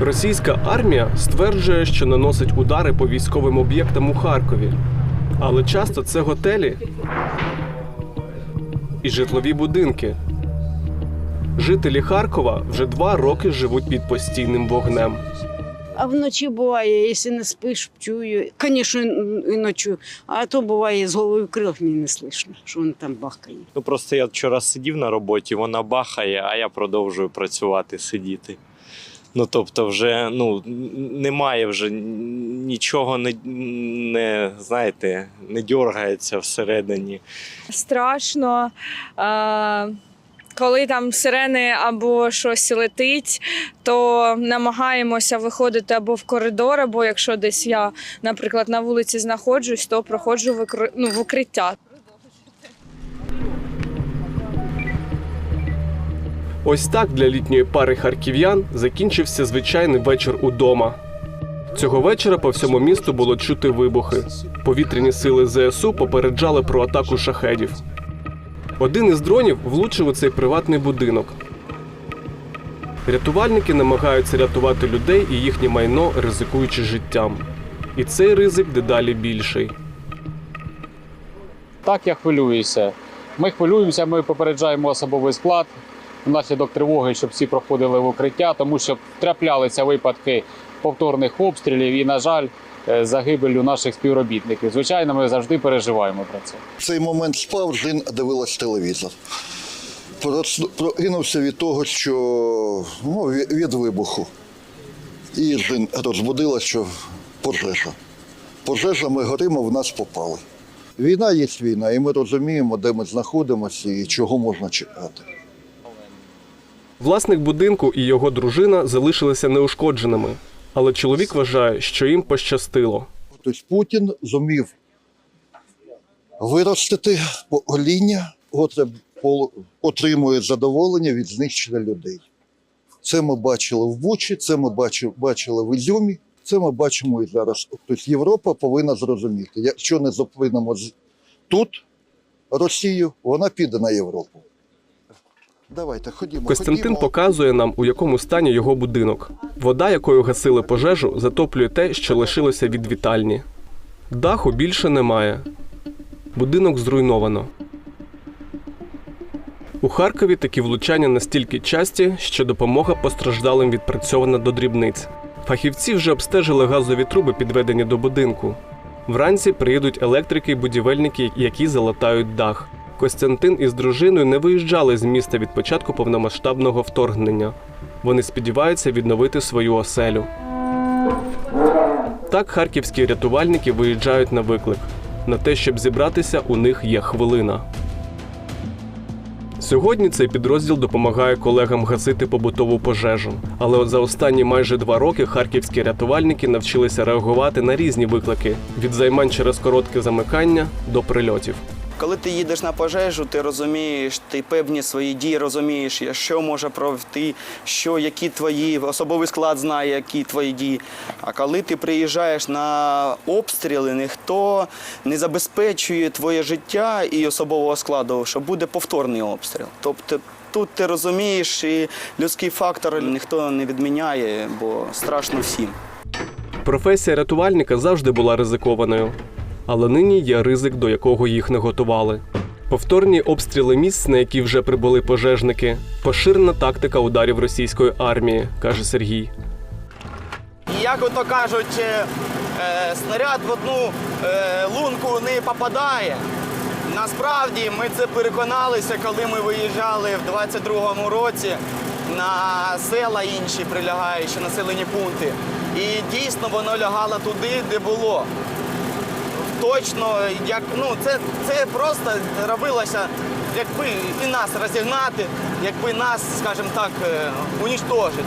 Російська армія стверджує, що наносить удари по військовим об'єктам у Харкові. Але часто це готелі і житлові будинки. Жителі Харкова вже два роки живуть під постійним вогнем. А вночі буває, якщо не спиш, чую. Звісно, і ночі. А то буває з головою крил мені не слышно, що він там бахкає. Ну просто я вчора сидів на роботі, вона бахає, а я продовжую працювати, сидіти. Ну тобто, вже ну немає вже нічого не, не знаєте, не дергається всередині. страшно. Е, коли там сирени або щось летить, то намагаємося виходити або в коридор, або якщо десь я, наприклад, на вулиці знаходжусь, то проходжу в, ну, в укриття. Ось так для літньої пари харків'ян закінчився звичайний вечір удома. Цього вечора по всьому місту було чути вибухи. Повітряні сили ЗСУ попереджали про атаку шахедів. Один із дронів влучив у цей приватний будинок. Рятувальники намагаються рятувати людей і їхнє майно, ризикуючи життям. І цей ризик дедалі більший. Так я хвилююся. Ми хвилюємося, ми попереджаємо особовий склад внаслідок тривоги, щоб всі проходили в укриття, тому що траплялися випадки повторних обстрілів і, на жаль, е, загибелю наших співробітників. Звичайно, ми завжди переживаємо про це. В цей момент спав, Жін дивилась телевізор. Прокинувся від того, що ну, від вибуху. І Жін розбудила, що пожежа. Пожежа, ми горимо, в нас попали. Війна є війна, і ми розуміємо, де ми знаходимося і чого можна чекати. Власник будинку і його дружина залишилися неушкодженими, але чоловік вважає, що їм пощастило. Тобто Путін зумів виростити покоління, котре отримує задоволення від знищення людей. Це ми бачили в Бучі, це ми бачили, в Ізюмі, це ми бачимо і зараз. Тобто Європа повинна зрозуміти, якщо не зупинимо тут Росію, вона піде на Європу. Давайте ходімо. Костянтин ходімо. показує нам, у якому стані його будинок. Вода, якою гасили пожежу, затоплює те, що лишилося від вітальні. Даху більше немає. Будинок зруйновано. У Харкові такі влучання настільки часті, що допомога постраждалим відпрацьована до дрібниць. Фахівці вже обстежили газові труби, підведені до будинку. Вранці приїдуть електрики і будівельники, які залатають дах. Костянтин із дружиною не виїжджали з міста від початку повномасштабного вторгнення. Вони сподіваються відновити свою оселю. Так харківські рятувальники виїжджають на виклик. На те, щоб зібратися, у них є хвилина. Сьогодні цей підрозділ допомагає колегам гасити побутову пожежу. Але от за останні майже два роки харківські рятувальники навчилися реагувати на різні виклики від займань через коротке замикання до прильотів. Коли ти їдеш на пожежу, ти розумієш, ти певні свої дії розумієш, що може пройти, що які твої особовий склад знає, які твої дії. А коли ти приїжджаєш на обстріли, ніхто не забезпечує твоє життя і особового складу, що буде повторний обстріл. Тобто тут ти розумієш, і людський фактор ніхто не відміняє, бо страшно всім. Професія рятувальника завжди була ризикованою, але нині є ризик, до якого їх не готували. Повторні обстріли місць, на які вже прибули пожежники, поширена тактика ударів російської армії, каже Сергій. Як ото кажуть, е, е, снаряд в одну е, лунку не попадає. Насправді ми це переконалися, коли ми виїжджали в 22-му році на села інші прилягаючі населені пункти. І дійсно воно лягало туди, де було. Точно, як ну це, це просто робилося, якби і нас розігнати, якби нас, скажімо так, е, унічтожити.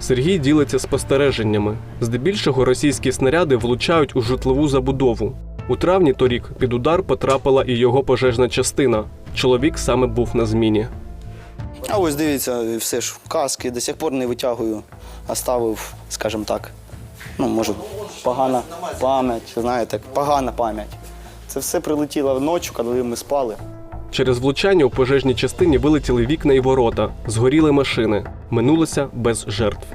Сергій ділиться спостереженнями. Здебільшого російські снаряди влучають у житлову забудову. У травні торік під удар потрапила і його пожежна частина. Чоловік саме був на зміні. А ось дивіться, все ж каски до сих пор не витягую, оставив, скажімо так. Ну, може, погана пам'ять, знаєте, погана пам'ять. Це все прилетіло вночі, коли ми спали. Через влучання у пожежній частині вилетіли вікна і ворота, згоріли машини. Минулося без жертв.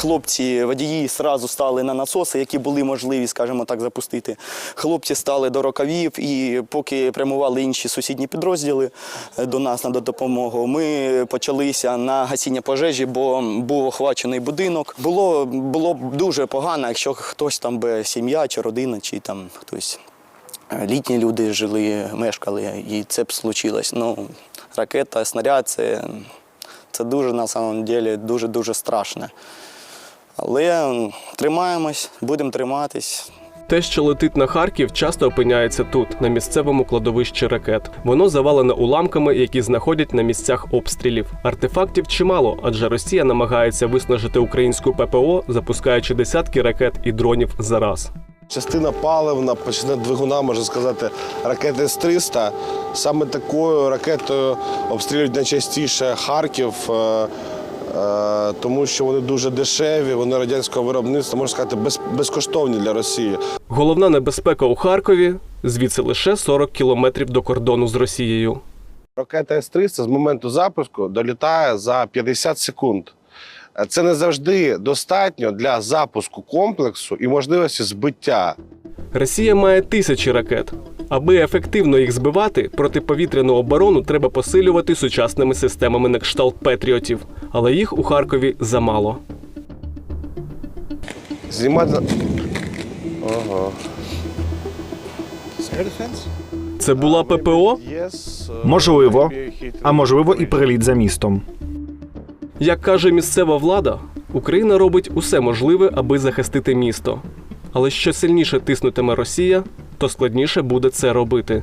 Хлопці, водії одразу стали на насоси, які були можливі, скажімо так, запустити. Хлопці стали до рукавів, і поки прямували інші сусідні підрозділи е, до нас на допомогу, ми почалися на гасіння пожежі, бо був охвачений будинок. Було, було дуже погано, якщо хтось там би сім'я чи родина, чи там хтось е, літні люди жили, мешкали, і це б случилось. Ну, ракета, снаряд це, це дуже на самом деле дуже-дуже страшно. Але тримаємось, будемо триматись. Те, що летить на Харків, часто опиняється тут, на місцевому кладовищі ракет. Воно завалене уламками, які знаходять на місцях обстрілів. Артефактів чимало, адже Росія намагається виснажити українську ППО, запускаючи десятки ракет і дронів за раз. Частина паливна, частина двигуна, можна сказати, ракети С-300. Саме такою ракетою обстрілюють найчастіше Харків, е, тому що вони дуже дешеві, вони радянського виробництва, можна сказати, без, безкоштовні для Росії. Головна небезпека у Харкові звідси лише 40 кілометрів до кордону з Росією. Ракета С-300 з моменту запуску долітає за 50 секунд. Е, Це не завжди достатньо для запуску комплексу і можливості збиття. Росія має тисячі ракет. Аби ефективно їх збивати, протиповітряну оборону треба посилювати сучасними системами на кшталт Петріотів, але їх у Харкові замало. Знімати. Ага. Це була ППО? Е, Можливо. а можливо і приліт за містом. Як каже місцева влада, Україна робить усе можливе, аби захистити місто. Але що сильніше тиснутиме Росія, то складніше буде це робити.